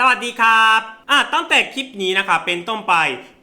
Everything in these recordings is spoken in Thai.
สวัสดีครับอะตั้งแต่คลิปนี้นะครับเป็นต้นไป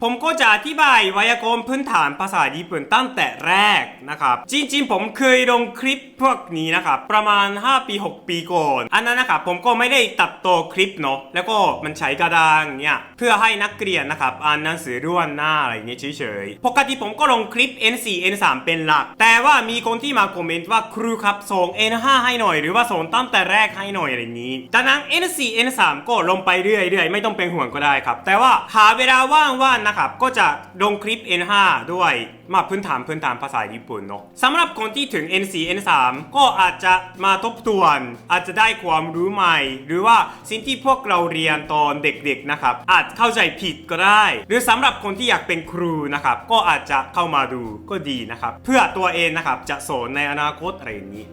ผมก็จะอธิบายไวยากรณ์พื้นฐานภาษาญี่ปุ่นตั้งแต่แรกนะครับ จริงๆ ผมเคยลงคลิปพวกนี้นะครับ ประมาณ 5 ปี 6 ปีก่อน อันนั้นนะครับผมก็ไม่ได้ตัดต่อคลิปเนาะแล้วก็มันใช้กระดานเนี่ยเพื่อให้นักเรียนนะครับอ่านหนังสือร่วนหน้าอะไรเงี้ยเฉยๆปกติผมก็ลงคลิป N4 N3 เป็นหลัก แต่ว่ามีคนที่มาคอมเมนต์ว่าครูครับส่ง N5 ให้หน่อยหรือว่าส่งตั้งแต่แรกให้หน่อยอะไรนี้ดังนั้น N4 N3 ก็ลงไปเรื่อยๆ ไม่ต้องเป็นห่วงก็ได้ครับ แต่ว่าหาเวลาว่างๆนะครับ ก็จะลงคลิป N5 ด้วยมาพื้นฐานพื้นฐานภาษาญี่ปุ่นเนาะสำหรับคนที่ถึง N4 N3 ก็อาจจะมาทบทวน อาจจะได้ความรู้ใหม่ หรือว่าสิ่งที่พวกเราเรียนตอนเด็กๆนะครับ อาจเข้าใจผิดก็ได้ หรือสำหรับคนที่อยากเป็นครูนะครับ ก็อาจจะเข้ามาดูก็ดีนะครับ เพื่อตัวเองนะครับจะสอนในอนาคตอะไรอย่างนี้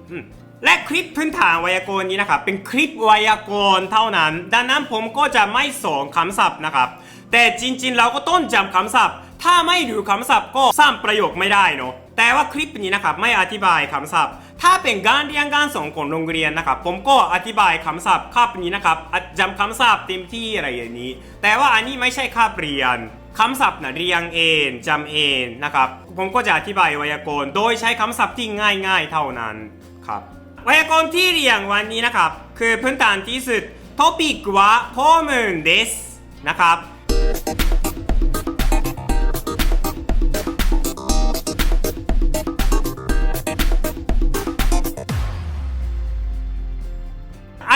และคลิปพื้นฐานไวยากรณ์นี้นะครับเป็นคลิปไวยากรณ์เท่านั้น ดังนั้นผมก็จะไม่สอนคำศัพท์นะครับ แต่จริง ๆ เราก็ต้องจำคำศัพท์ ถ้าไม่รู้คำศัพท์ก็สร้างประโยคไม่ได้เนาะแต่ว่าคลิปนี้นะครับไม่อธิบายคำศัพท์ ถ้าเป็นการเรียนการสอนของโรงเรียนนะครับ ผมก็อธิบายคำศัพท์คาบนี้นะครับจำคำศัพท์เต็มที่อะไรอย่างนี้ แต่ว่าอันนี้ไม่ใช่คาบเรียนคำศัพท์นะเรียงเองจำเองนะครับ ผมก็จะอธิบายไวยากรณ์โดยใช้คำศัพท์ที่ง่ายๆ เท่านั้นครับไวยากรณ์ที่เรียงวันนี้นะครับ คือพื้นฐานที่สุดท็อปิกว่าข้อมูลเดสนะครับ อั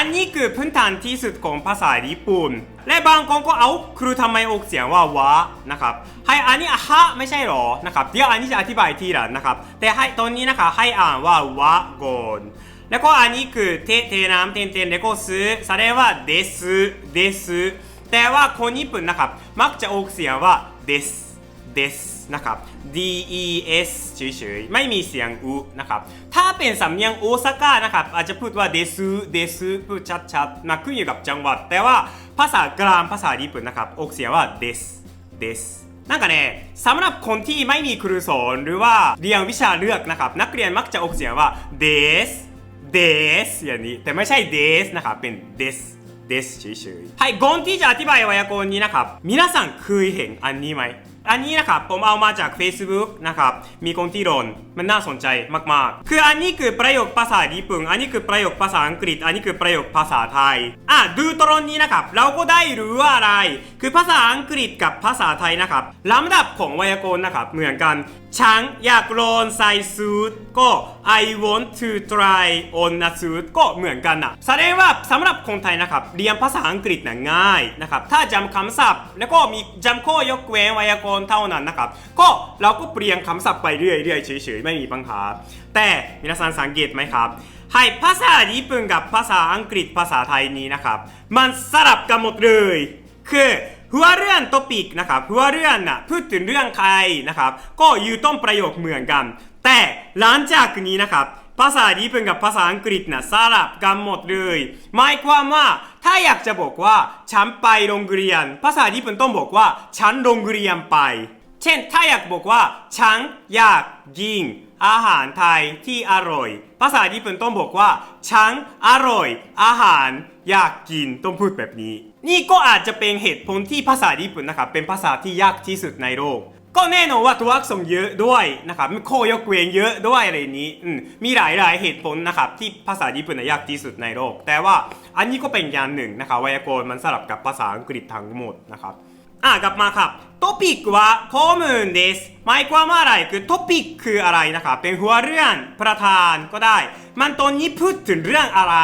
นนี้คือพื้นฐานที่สุดของภาษาญี่ปุ่น และบางคนก็เอาครูทำไมออกเสียงว่าวะนะครับ ให้อันนี้ฮะไม่ใช่หรอ นะครับ เดี๋ยวอันนี้จะอธิบายทีหลังนะครับ แต่ให้ตอนนี้นะครับให้อ่านว่าวะก่อนแล้วก็อันนี้คือเทเทน้ำเทนเทนแล้วก็ซื้อแสดงว่าเดสเดส แต่ว่าคนญี่ปุ่นนะครับ มักจะออกเสียงว่าเดสเดสนะครับ D E S เฉยๆ ไม่มีเสียงอุนะครับ ถ้าเป็นสำเนียงโอซาก้านะครับ อาจจะพูดว่าเดซุเดซุพูดชัดๆมาขึ้นอยู่กับจังหวัด แต่ว่าภาษากลางภาษาญี่ปุ่นนะครับออกเสียงว่าเดสเดสなんかねสำหรับคนที่ไม่มีครูสอนหรือว่าเรียนวิชาเลือกนะครับ นักเรียนมักจะออกเสียงว่าเดสเดสอย่างนี้ แต่ไม่ใช่เดสนะครับ เป็นเ ดสเดสเฉยๆはいก่อนที่จะอธิบายไวยากรณ์นี้นะครับ皆さんเคยเห็นอันนี้ไหม อันนี้นะครับผมเอามาจาก Facebook นะครับ มีคนที่โดนมันน่าสนใจมากๆ คืออันนี้คือประโยคภาษาญี่ปุ่น อันนี้คือประโยคภาษาอังกฤษ อันนี้คือประโยคภาษาไทย อ่ะดูตรงนี้นะครับ เราก็ได้รู้ว่าอะไร คือภาษาอังกฤษกับภาษาไทยนะครับลำดับของไวยากรณ์นะครับ เหมือนกัน ฉันอยากลองใส่สูทก็ I want to try on a suit ก็เหมือนกันนะแสดงว่าสำหรับคนไทยนะครับ เรียนภาษาอังกฤษนะง่ายนะครับ ถ้าจำคำศัพท์ แล้วก็มีจำข้อยกเว้นไวยากรณ์เท่านั้นนะครับ ก็เราก็เปลี่ยนคำศัพท์ไปเรื่อยๆเฉยๆ ไม่มีปัญหา แต่มีนาซันสังเกตไหมครับให้ภาษาญี่ปุ่นกับภาษาอังกฤษภาษาไทยนี้นะครับ มันสลับกันหมดเลย คือ หัวเรื่องท็อปิกนะครับหัวเรื่องน่ะพูดถึงเรื่องใครนะครับ ก็อยู่ต้นประโยคเหมือนกัน แต่หลังจากนี้นะครับภาษาญี่ปุ่นกับภาษาอังกฤษนะสลับกันหมดเลยหมายความว่าถ้าอยากจะบอกว่าฉันไปโรงเรียน ภาษาญี่ปุ่นต้องบอกว่าฉันโรงเรียนไป เช่น ถ้าอยากบอกว่าฉันอยากกินอาหารไทยที่อร่อย ภาษาญี่ปุ่นต้องบอกว่าฉันอร่อย อาหารอยากกินต้องพูดแบบนี้ นี่ก็อาจจะเป็นเหตุผลที่ภาษาญี่ปุ่นนะครับเป็นภาษาที่ยากที่สุดในโลก ก็แน่นอนว่าตัวอักษรเยอะด้วยนะครับมีข้อยกเว้นเยอะด้วยอะไรนี้มีหลายหลายๆเหตุผลนะครับที่ภาษาญี่ปุ่นยากที่สุดในโลก แต่ว่าอันนี้ก็เป็นอย่างหนึ่งนะครับไวยากรณ์มันสลับกับภาษาอังกฤษทั้งหมดนะครับ อ่ะกลับมาครับトピックはコムンですหมายความว่าอะไรคือトピックคืออะไรนะครับ เป็นหัวเรื่องประธานก็ได้ มันตอนนี้พูดถึงเรื่องอะไร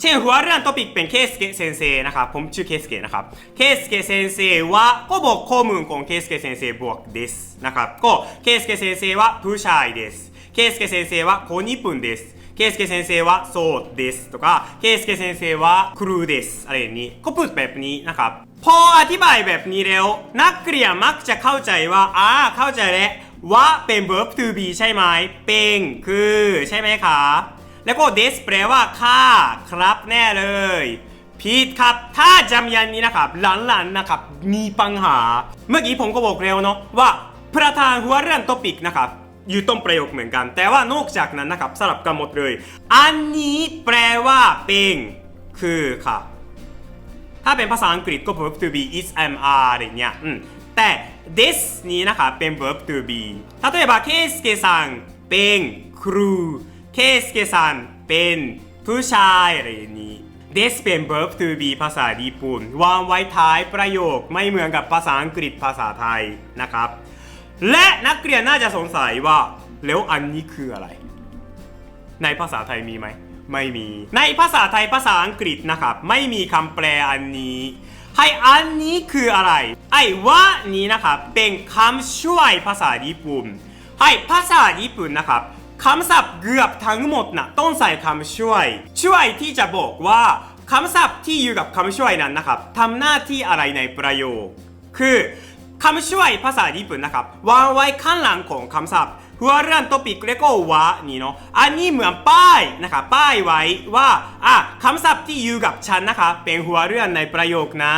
เช่นหัวเรื่องトピックเป็นเคสเกะเซนเซนะครับ ผมชื่อเคสเกะนะครับ เคสเกะเซนเซว่าก็บอกข้อมูลของเคสเกะเซนเซบวกですนะครับ ก็เคสเกะเซนเซว่าผู้ชายですเคสเกะเซนเซว่าคนญี่ปุ่นです ケイスケ先生はそうですとか、ケイスケ先生はครูですอะไรอย่างนี้ ก็พูดแบบนี้นะครับ พออธิบายแบบนี้แล้ว นักเรียนมักจะเข้าใจว่าอ่าเข้าใจแล้วว่าเป็น verb to be ใช่ไหม เป็นคือใช่ไหมคะแล้วก็ des แปลว่าค่ะครับแน่เลย ผิดครับ ถ้าจำยันนี้นะครับ หลังๆนะครับ มีปัญหา เมื่อกี้ผมก็บอกแล้วเนาะว่า ประธานหัวเรื่อง topic นะครับ อยู่ต้นประโยคเหมือนกัน แต่ว่านอกจากนั้นนะครับ สลับกันหมดเลย อันนี้แปลว่าเป็น คือค่ะ ถ้าเป็นภาษาอังกฤษก็ verb to be is am are อะไรเงี้ยอืมแต่ this นี้นะคะเป็น verb to be 例えばเคสเกซังเป็นครูเคสเกซังเป็นผู้ชายอะไรอย่างนี้ this เป็น verb to be ภาษาญี่ปุ่นวางไว้ท้ายประโยคไม่เหมือนกับภาษาอังกฤษภาษาไทยนะครับ และนักเรียนน่าจะสงสัยว่า แล้วอันนี้คืออะไร ในภาษาไทยมีไหม ไม่มี ในภาษาไทยภาษาอังกฤษนะครับ ไม่มีคำแปลอันนี้ ให้อันนี้คืออะไร ไอ้ว่านี้นะครับเป็นคำช่วยภาษาญี่ปุ่น ให้ภาษาญี่ปุ่นนะครับคำศัพท์เกือบทั้งหมดนะต้องใส่คำช่วย ช่วยที่จะบอกว่าคำศัพท์ที่อยู่กับคำช่วยนั้นนะครับทำหน้าที่อะไรในประโยค คือ คำช่วยภาษาญี่ปุ่นนะครับวางไว้ข้างหลังของคำศัพท์หัวเรื่องトピックแล้วก็วะนี่เนาะอันนี้เหมือนป้ายนะครับป้ายไว้ว่าอ่ะคำศัพท์ที่อยู่กับฉันนะครับเป็นหัวเรื่องในประโยคนะ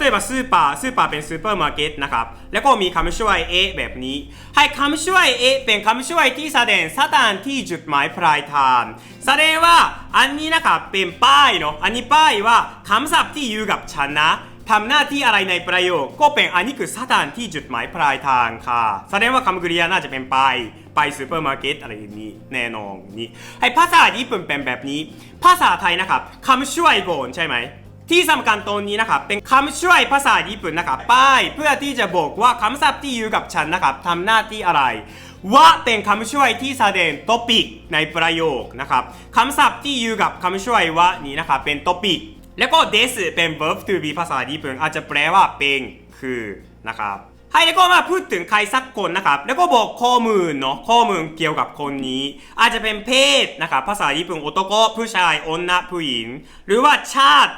例えばスーパースーパーเป็นซูเปอร์มาร์เก็ตนะครับแล้วก็มีคำช่วย A แบบนี้ ให้คำช่วย A เป็นคำช่วยที่แสดงสถานที่จุดหมายปลายทางแสดงว่าอันนี้นะครับเป็นป้ายเนาะอันนี้ป้ายว่าคำศัพท์ที่อยู่กับฉันนะ ทำหน้าที่อะไรในประโยคก็เป็นอันนี้คือสถานที่จุดหมายปลายทางค่ะ แสดงว่าคำกริยาน่าจะเป็นไปไปซูเปอร์มาร์เก็ตอะไรอย่างนี้แน่นอนนี่ให้ภาษาญี่ปุ่นเป็นแบบนี้ ภาษาไทยนะครับคำช่วยก่อนใช่ไหมที่สำคัญตรงนี้นะครับเป็นคำช่วยภาษาญี่ปุ่นนะครับป้ายเพื่อที่จะบอกว่าคำศัพท์ที่อยู่กับฉันนะครับทำหน้าที่อะไรว่าเป็นคำช่วยที่แสดงท็อปิกในประโยคนะครับคำศัพท์ที่อยู่กับคำช่วยว่านี้นะครับเป็นท็อปิก แล้วก็ this เป็น verb to be ภาษาญี่ปุ่นอาจจะแปลว่าเป็นคือนะครับให้แล้วก็มาพูดถึงใครสักคนนะครับ แล้วก็บอกข้อมูลเนาะข้อมูลเกี่ยวกับคนนี้ อาจจะเป็นเพศนะครับภาษาญี่ปุ่นโอโตโกผู้ชายโอนนะผู้หญิง หรือว่าชาติ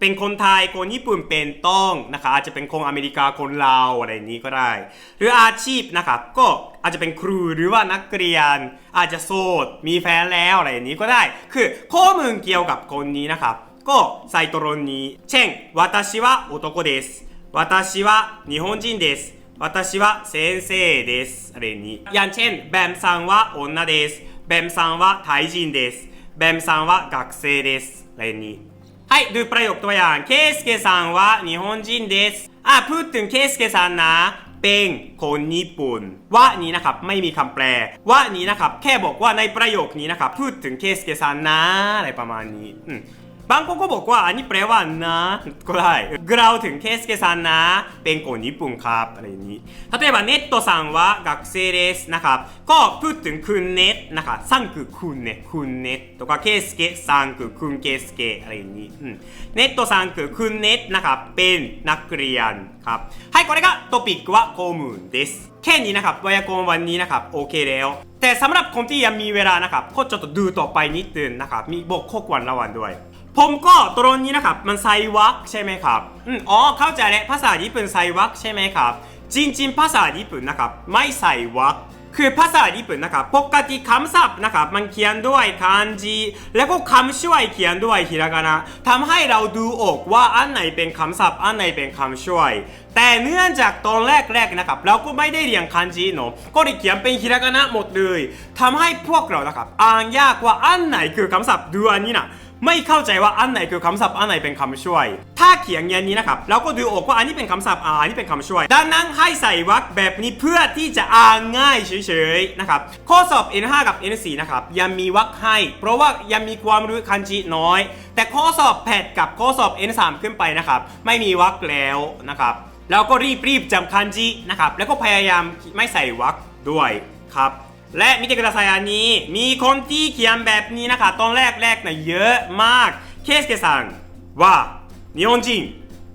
เป็นคนไทยคนญี่ปุ่นเป็นต้องนะครับอาจจะเป็นคนอเมริกาคนลาวอะไรนี้ก็ได้ หรืออาชีพนะครับก็อาจจะเป็นครูหรือว่านักเรียน อาจจะโสดมีแฟนแล้วอะไรนี้ก็ได้ คือข้อมูลเกี่ยวกับคนนี้นะครับ ก็ใส่ตรงนี้เช่น私は男です私は日本人です私は先生ですอะไรอย่างนี้อย่างเช่นแบมさんは女ですแบมさんはタイ人ですแบมさんは学生ですอะไรอย่างนี้はいดูประโยคตัวอย่างเคสเกさんは日本人ですอ่ะพูดถึงเคสเกさんนะ เป็นคนญี่ปุ่นว่านี้นะครับไม่มีคำแปลว่านี้นะครับแค่บอกว่าในประโยคนี้นะครับพูดถึงเคสเกซันนะอะไรประมาณนี้อืม บางคนก็บอกว่าอันนี้แปลว่านะก็ได้กล่าวถึงเคสเกซันนะ เป็นคนญี่ปุ่นครับอะไรอย่างนี้例えばネットさんは学生ですนะครับก็พูดถึงคุณเน็ตนะครับซังคือคุณเน็ตคุณเน็ตとかケイスケさんคือคุณケイスケอะไรอย่างนี้อืมเน็ตโตさんคือคุณเน็ตนะครับเป็นนักเรียนครับはいこれがトピックはコムンですแค่นี้นะครับไวยากรณ์วันนี้นะครับโอเคแล้ว แต่สำหรับคนที่ยังมีเวลานะครับก็จะดูต่อไปนิดนึงนะครับมีบทข้อควรระวังด้วย ผมก็ตรงนี้นะครับ มันใส่วักใช่ไหมครับอ๋อเข้าใจแล้วภาษาญี่ปุ่นใส่วักใช่ไหมครับ จริงๆ ภาษาญี่ปุ่นนะครับ ไม่ใส่วักคือภาษาญี่ปุ่นนะครับปกติคำศัพท์นะครับมันเขียนด้วยคันจิแล้วก็คำช่วยเขียนด้วยฮิรากานะทำให้เราดูออกว่าอันไหนเป็นคำศัพท์ อันไหนเป็นคำช่วย แต่เนื่องจากตอนแรกๆนะครับเราก็ไม่ได้เรียนคันจิเนาะก็เลยเขียนเป็นฮิรากานะหมดเลยทำให้พวกเรานะครับอ่านยากว่าอันไหนคือคำศัพท์ดูอันนี้นะ ไม่เข้าใจว่าอันไหนคือคำศัพท์อันไหนเป็นคำช่วย ถ้าเขียนอย่างนี้นะครับเราก็ดูออกว่าอันนี้เป็นคำศัพท์อ่าอันนี้เป็นคำช่วย ดังนั้นให้ใส่วรรคแบบนี้เพื่อที่จะอ่านง่ายเฉยๆนะครับข้อสอบ N5 กับ N4 นะครับยังมีวรรคให้ เพราะว่ายังมีความรู้คันจิน้อย แต่ข้อสอบแพทกับข้อสอบ N3 ขึ้นไปนะครับไม่มีวรรคแล้วนะครับแล้วก็รีบๆจำคันจินะครับแล้วก็พยายามไม่ใส่วรรคด้วยครับ และมิเตกระสายอันนี้ มีคนที่เขียนแบบนี้นะคะ ตอนแรกแรกนะเยอะมาก เคสเกซังว่านิฮอนจิน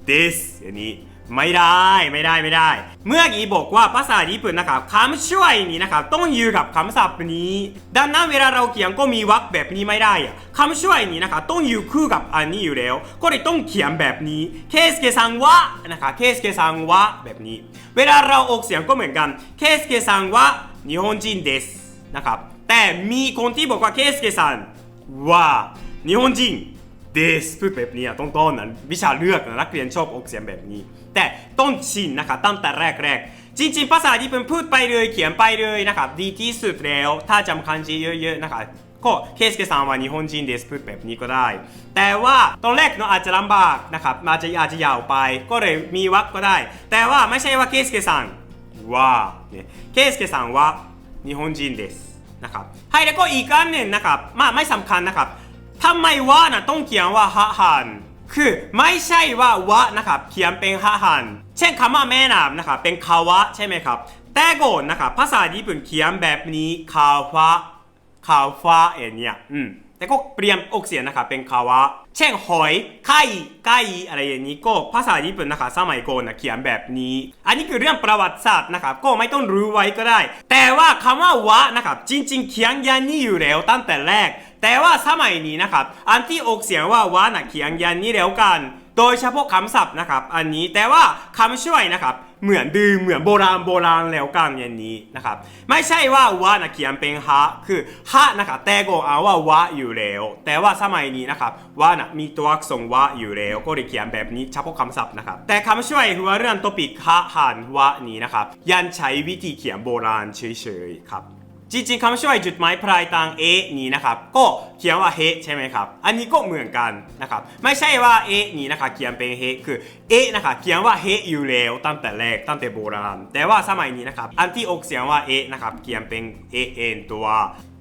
ดิสอันนี้ไม่ได้ไม่ได้ไม่ได้ เมื่อกี้บอกว่าภาษาญี่ปุ่นนะครับคำช่วยนี้นะครับต้องอยู่กับคำศัพท์นี้ ดังนั้นเวลาเราเขียนก็มีวรรคแบบนี้ไม่ได้อะคำช่วยนี้นะครับต้องอยู่คู่กับอันนี้อยู่แล้ว ก็เลยต้องเขียนแบบนี้เคสเกซังวะนะคะเคสเกซังวะแบบนี้ เวลาเราออกเสียงก็เหมือนกันเคสเกซังวะ 日本人ですนะครับ แต่มีคนที่บอกว่าเคสเกซันว่า日本人เดสพูดแบบนี้อะต้องต้นนะวิชาเลือกนะนักเรียนชอบออกเสียงแบบนี้ แต่ต้องชินนะครับตั้งแต่แรกๆ จริงๆ ภาษาญี่ปุ่นพูดไปเลยเขียนไปเลยนะครับ ดีที่สุดแล้ว ถ้าจำคันจิเยอะๆนะครับ ก็เคสเกซังว่า日本人ですพูดแบบนี้ก็ได้ แต่ว่าตอนแรกเนาะอาจจะลำบากนะครับอาจจะอาจจะยาวไป ก็เลยมีวักก็ได้ แต่ว่าไม่ใช่ว่าเคสเกซังว่าเนี่ ยเคสเกซังว่า日本人ですนะครับให้แล้วก็อีกอันหนึ่งนะครับมาไม่สำคัญนะครับทำไมว่านะต้องเขียนว่าฮะฮัน คือไม่ใช่ว่าวะนะครับเขียนเป็นฮะหัน เช่นคำว่าแม่น้ำนะครับเป็นคาวะใช่ไหมครับ แต่ก่อนนะครับภาษาญี่ปุ่นเขียนแบบนี้คาวะคาวะเอ็นเนี่ยอืมแต่ก็เปลี่ยนออกเสียงนะครับเป็นคาวะ เช่นหอยไข่ไก่อะไรอย่างนี้ก็ภาษาญี่ปุ่นนะครับสมัยก่อนนะเขียนแบบนี้ อันนี้คือเรื่องประวัติศาสตร์นะครับก็ไม่ต้องรู้ไว้ก็ได้ แต่ว่าคำว่าวะนะครับจริง ๆ เขียนยันนี้อยู่แล้วตั้งแต่แรก แต่ว่าสมัยนี้นะครับอันที่ออกเสียงว่าวานะเขียงยันนี้แล้วกัน โดยเฉพาะคำศัพท์นะครับอันนี้แต่ว่าคำช่วยนะครับ เหมือนดืมเหมือนโบราณโบราณแล้วกันอย่างนี้นะครับ ไม่ใช่ว่าวานะเขียนเป็นฮะคือฮะนะครับแต่ก็เอาว่าวะอยู่แล้ว แต่ว่าสมัยนี้นะครับวานะมีตัวอักษรวะอยู่แล้ว ก็เลยเขียนแบบนี้เฉพาะคำศัพท์นะครับ แต่คำช่วยหัวเรื่องตัวปิกฮะหันวะนี้นะครับ ยันใช้วิธีเขียนโบราณเฉยๆครับ จริงๆคำช่วยจุดหมายปลายทาง A นี้นะครับ ก็เขียนว่าเฮใช่ไหมครับ อันนี้ก็เหมือนกันนะครับ ไม่ใช่ว่า A นี้นะครับเขียนเป็นเฮคือ A นะครับเขียนว่าเฮอยู่แล้วตั้งแต่แรกตั้งแต่โบราณ แต่ว่าสมัยนี้นะครับ อันที่ออกเสียงว่า A นะครับเขียนเป็น A เองตัว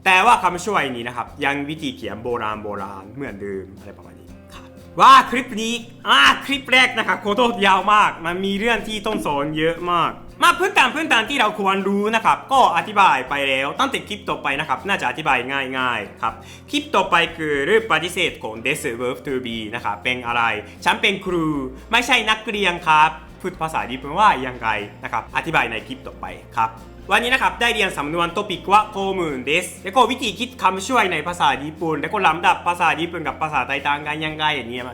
แต่ว่าคำช่วยนี้นะครับ ยังวิธีเขียนโบราณโบราณเหมือนเดิมอะไรประมาณนี้ครับว่าคลิปนี้อ่าคลิปแรกนะครับโคตะยาวมาก มันมีเรื่องที่ต้องสอนเยอะมาก มาพื้นฐานพื้นฐานที่เราควรรู้นะครับก็อธิบายไปแล้ว ตั้งแต่คลิปต่อไปนะครับ น่าจะอธิบายง่ายๆครับคลิปต่อไปคือรูปปฏิเสธของ this verb to be นะครับเป็นอะไร ฉันเป็นครู ไม่ใช่นักเรียนครับพูดภาษาญี่ปุ่นว่ายังไงนะครับอธิบายในคลิปต่อไปครับวันนี้นะครับได้เรียนสำนวนโตปิกว่าโคมูนเดสแล้วก็วิธีคิดคำช่วยในภาษาญี่ปุ่น แล้วก็ลำดับภาษาญี่ปุ่นกับภาษาไทยต่างกันยังไงอย่างเงี้ย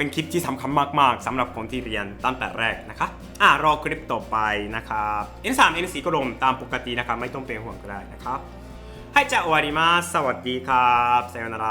เป็นคลิปที่สำคัญมากๆสำหรับคนที่เรียนตั้งแต่แรกนะคะอ่ะรอคลิปต่อไปนะครับ N3 N4 ก็ลงตามปกตินะครับ ไม่ต้องเป็นห่วงก็ได้นะครับให้จะ終わりますสวัสดีครับさよなら